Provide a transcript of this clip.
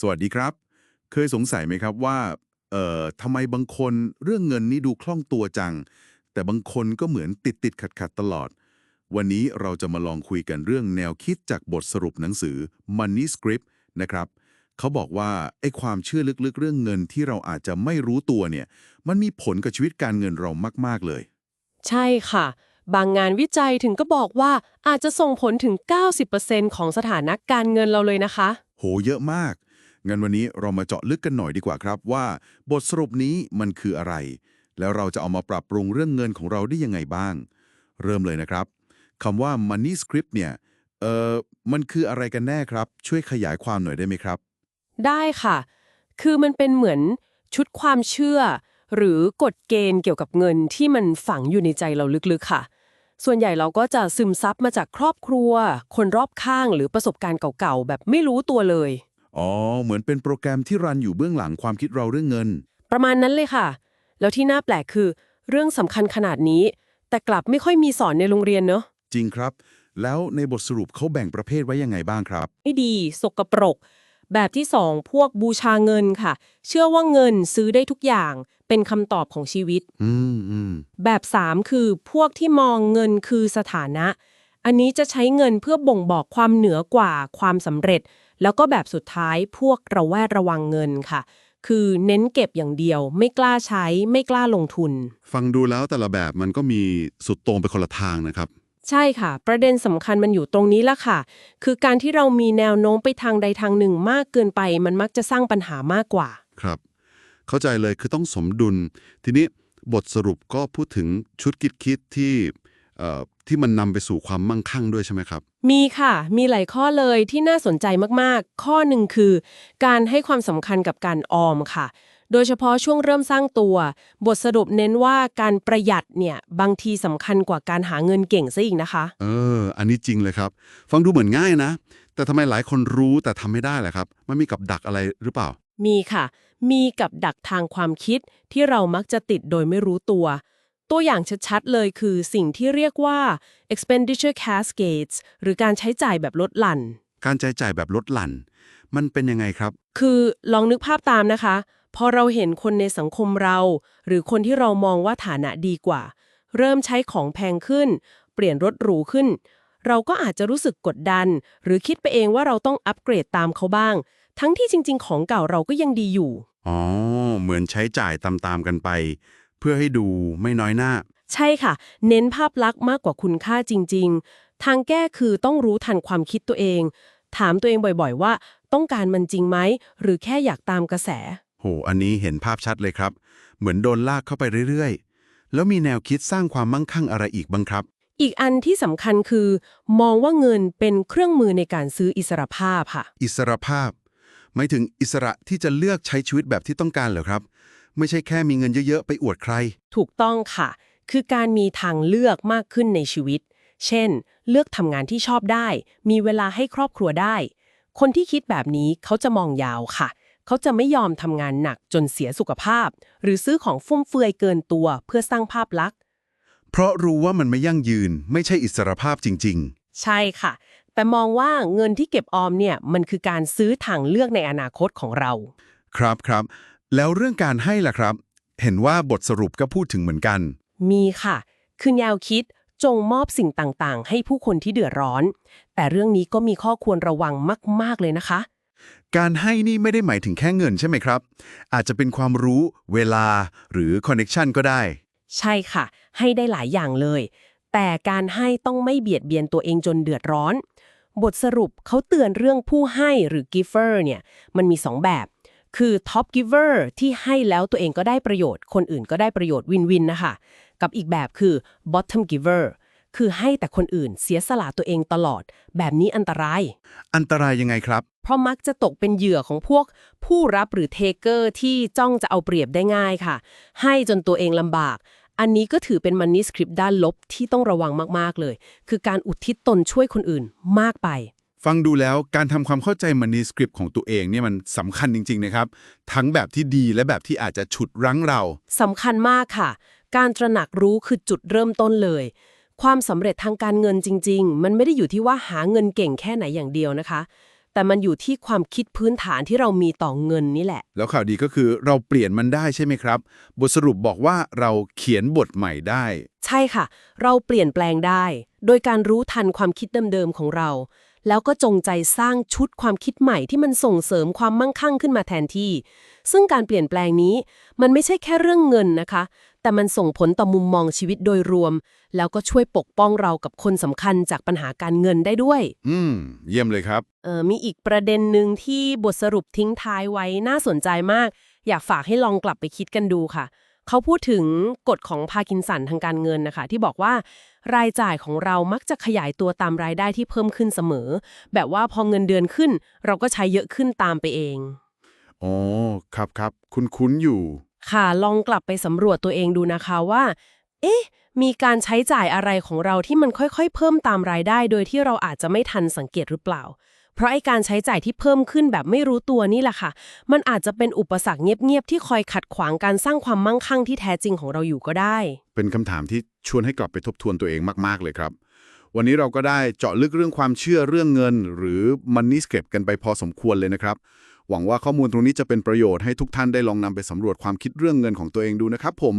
สวัสดีครับ เคยสงสัยไหมครับว่า เอ่อทำไมบางคนเรื่องเงินนี่ดูคล่องตัวจัง แต่บางคนก็เหมือนติดติดขัดขัดๆตลอด วันนี้เราจะมาลองคุยกันเรื่องแนวคิดจากบทสรุปหนังสือ Money Script นะครับ เขาบอกว่าไอ้ความเชื่อลึกๆ เรื่องเงินที่เราอาจจะไม่รู้ตัวเนี่ย มันมีผลกับชีวิตการเงินเรามากๆเลย ใช่ค่ะ บางงานวิจัยถึงก็บอกว่าอาจจะส่งผลถึง 90%ของสถานะการเงินเราเลยนะคะ โหเยอะมาก งั้นวันนี้เรามาเจาะลึกกันหน่อยดีกว่าครับว่า บทสรุปนี้มันคืออะไร แล้วเราจะเอามาปรับปรุงเรื่องเงินของเราได้ยังไงบ้าง เริ่มเลยนะครับคำว่า money script เนี่ยเอ่อมันคืออะไรกันแน่ครับ ช่วยขยายความหน่อยได้ไหมครับ ได้ค่ะ คือมันเป็นเหมือนชุดความเชื่อ หรือกฎเกณฑ์เกี่ยวกับเงินที่มันฝังอยู่ในใจเราลึกๆค่ะ ส่วนใหญ่เราก็จะซึมซับมาจากครอบครัว คนรอบข้างหรือประสบการณ์เก่าๆ แบบไม่รู้ตัวเลย อ๋อ เหมือนเป็นโปรแกรมที่รันอยู่เบื้องหลังความคิดเราเรื่องเงิน ประมาณนั้นเลยค่ะ แล้วที่น่าแปลกคือ เรื่องสำคัญขนาดนี้ แต่กลับไม่ค่อยมีสอนในโรงเรียนเนอะจริงครับ แล้วในบทสรุปเขาแบ่งประเภทไว้ยังไงบ้างครับ ไม่ดี สกปรก แบบที่สองพวกบูชาเงินค่ะ เชื่อว่าเงินซื้อได้ทุกอย่าง เป็นคำตอบของชีวิต อืมอืมแบบ3คือพวกที่มองเงินคือสถานะ อันนี้จะใช้เงินเพื่อบ่งบอกความเหนือกว่าความสำเร็จ แล้วก็แบบสุดท้ายพวกระแวดระวังเงินค่ะ คือเน้นเก็บอย่างเดียว ไม่กล้าใช้ไม่กล้าลงทุน ฟังดูแล้วแต่ละแบบมันก็มีสุดโต่งไปคนละทางนะครับ ใช่ค่ะ ประเด็นสำคัญมันอยู่ตรงนี้ละค่ะ คือการที่เรามีแนวโน้มไปทางใดทางหนึ่งมากเกินไป มันมักจะสร้างปัญหามากกว่า ครับ เข้าใจเลยคือต้องสมดุล ทีนี้บทสรุปก็พูดถึงชุดคิดคิดที่เอ่อที่มันนำไปสู่ความมั่งคั่งด้วยใช่ไหมครับ มีค่ะ มีหลายข้อเลยที่น่าสนใจมากๆ ข้อหนึ่งคือ การให้ความสำคัญกับการออมค่ะ โดยเฉพาะช่วงเริ่มสร้างตัว บทสรุปเน้นว่าการประหยัดเนี่ยบางทีสำคัญกว่าการหาเงินเก่งซะอีกนะคะ เออ อันนี้จริงเลยครับ ฟังดูเหมือนง่ายนะ แต่ทำไมหลายคนรู้แต่ทำไม่ได้ล่ะครับ มันมีกับดักอะไรหรือเปล่า มีค่ะ มีกับดักทางความคิดที่เรามักจะติดโดยไม่รู้ตัว ตัวอย่างชัดๆ เลยคือสิ่งที่เรียกว่า expenditure cascades หรือการใช้จ่ายแบบลดหลั่น การใจจ่ายแบบลดหลั่น มันเป็นยังไงครับ คือลองนึกภาพตามนะคะ พอเราเห็นคนในสังคมเรา หรือคนที่เรามองว่าฐานะดีกว่า เริ่มใช้ของแพงขึ้น เปลี่ยนรถหรูขึ้น เราก็อาจจะรู้สึกกดดัน หรือคิดไปเองว่าเราต้องอัปเกรดตามเขาบ้าง ทั้งที่จริง ๆ ของเก่าเราก็ยังดีอยู่ อ๋อ เหมือนใช้จ่ายตามๆกันไปเพื่อให้ดูไม่น้อยหน้า ใช่ค่ะ เน้นภาพลักษณ์มากกว่าคุณค่าจริง ๆ ทางแก้คือต้องรู้ทันความคิดตัวเอง ถามตัวเองบ่อยๆ ว่า ต้องการมันจริงไหม หรือแค่อยากตามกระแส โห อันนี้เห็นภาพชัดเลยครับ เหมือนโดนลากเข้าไปเรื่อยๆ แล้วมีแนวคิดสร้างความมั่งคั่งอะไรอีกบ้างครับ อีกอันที่สำคัญคือ มองว่าเงินเป็นเครื่องมือในการซื้ออิสรภาพค่ะ อิสรภาพหมายถึงอิสระที่จะเลือกใช้ชีวิตแบบที่ต้องการเหรอครับ ไม่ใช่แค่มีเงินเยอะ ๆ ไปอวดใคร ถูกต้องค่ะ คือการมีทางเลือกมากขึ้นในชีวิต เช่น เลือกทำงานที่ชอบได้ มีเวลาให้ครอบครัวได้ คนที่คิดแบบนี้เขาจะมองยาวค่ะ เขาจะไม่ยอมทำงานหนักจนเสียสุขภาพ หรือซื้อของฟุ่มเฟือยเกินตัวเพื่อสร้างภาพลักษณ์ เพราะรู้ว่ามันไม่ยั่งยืน ไม่ใช่อิสรภาพจริงใช่ค่ะ แต่มองว่าเงินที่เก็บออมเนี่ยมันคือการซื้อทางเลือกในอนาคตของเราๆครับครับ แล้วเรื่องการให้ล่ะครับ เห็นว่าบทสรุปก็พูดถึงเหมือนกัน มีค่ะ คือแนวคิดจงมอบสิ่งต่างๆ ให้ผู้คนที่เดือดร้อน แต่เรื่องนี้ก็มีข้อควรระวังมาก ๆ เลยนะคะ การให้นี่ไม่ได้หมายถึงแค่เงินใช่ไหมครับ อาจจะเป็นความรู้ เวลา หรือคอนเน็ชันก็ได้ ใช่ค่ะ ให้ได้หลายอย่างเลย แต่การให้ต้องไม่เบียดเบียนตัวเองจนเดือดร้อน บทสรุปเขาเตือนเรื่องผู้ให้หรือ giver เนี่ย มันมีสองแบบ คือ top giver ที่ให้แล้วตัวเองก็ได้ประโยชน์ คนอื่นก็ได้ประโยชน์วินวินนะคะ กับอีกแบบคือ bottom giver คือให้แต่คนอื่นเสียสละตัวเองตลอด แบบนี้อันตราย อันตรายยังไงครับ เพราะมักจะตกเป็นเหยื่อของพวกผู้รับหรือเทเกอร์ที่จ้องจะเอาเปรียบได้ง่ายค่ะ ให้จนตัวเองลำบาก อันนี้ก็ถือเป็นมันนิสคริปต์ด้านลบที่ต้องระวังมากๆเลย คือการอุทิศตนช่วยคนอื่นมากไป ฟังดูแล้วการทำความเข้าใจมันนีสคริปต์ของตัวเองเนี่ยมันสำคัญจริง ๆ นะครับ ทั้งแบบที่ดีและแบบที่อาจจะฉุดรั้งเรา สำคัญมากค่ะ การตระหนักรู้คือจุดเริ่มต้นเลย ความสำเร็จทางการเงินจริง ๆ มันไม่ได้อยู่ที่ว่าหาเงินเก่งแค่ไหนอย่างเดียวนะคะ แต่มันอยู่ที่ความคิดพื้นฐานที่เรามีต่อเงินนี่แหละ แล้วข่าวดีก็คือเราเปลี่ยนมันได้ใช่ไหมครับ บทสรุปบอกว่าเราเขียนบทใหม่ได้ ใช่ค่ะ เราเปลี่ยนแปลงได้ โดยการรู้ทันความคิดเดิมๆของเรา แล้วก็จงใจสร้างชุดความคิดใหม่ที่มันส่งเสริมความมั่งคั่งขึ้นมาแทนที่ ซึ่งการเปลี่ยนแปลงนี้มันไม่ใช่แค่เรื่องเงินนะคะ แต่มันส่งผลต่อมุมมองชีวิตโดยรวม แล้วก็ช่วยปกป้องเรากับคนสำคัญจากปัญหาการเงินได้ด้วย อืม เยี่ยมเลยครับ เออมีอีกประเด็นหนึ่งที่บทสรุปทิ้งท้ายไว้น่าสนใจมาก อยากฝากให้ลองกลับไปคิดกันดูค่ะ เขาพูดถึงกฎของพาร์กินสันทางการเงินนะคะ ที่บอกว่า รายจ่ายของเรามักจะขยายตัวตามรายได้ที่เพิ่มขึ้นเสมอ แบบว่าพอเงินเดือนขึ้น เราก็ใช้เยอะขึ้นตามไปเอง อ๋อ ครับครับ คุณคุ้นๆอยู่ ค่ะลองกลับไปสำรวจตัวเองดูนะคะว่า เอ๊ะ มีการใช้จ่ายอะไรของเราที่มันค่อยๆ เพิ่มตามรายได้ โดยที่เราอาจจะไม่ทันสังเกตหรือเปล่า เพราะไอการใช้จ่ายที่เพิ่มขึ้นแบบไม่รู้ตัวนี่แหละค่ะ มันอาจจะเป็นอุปสรรคเงียบๆที่คอยขัดขวางการสร้างความมั่งคั่งที่แท้จริงของเราอยู่ก็ได้ เป็นคำถามที่ชวนให้กลับไปทบทวนตัวเองมากๆเลยครับ วันนี้เราก็ได้เจาะลึกเรื่องความเชื่อเรื่องเงิน หรือ Money Script กันไปพอสมควรเลยนะครับหวังว่าข้อมูลตรงนี้จะเป็นประโยชน์ให้ทุกท่านได้ลองนำไปสำรวจความคิดเรื่องเงินของตัวเองดูนะครับผม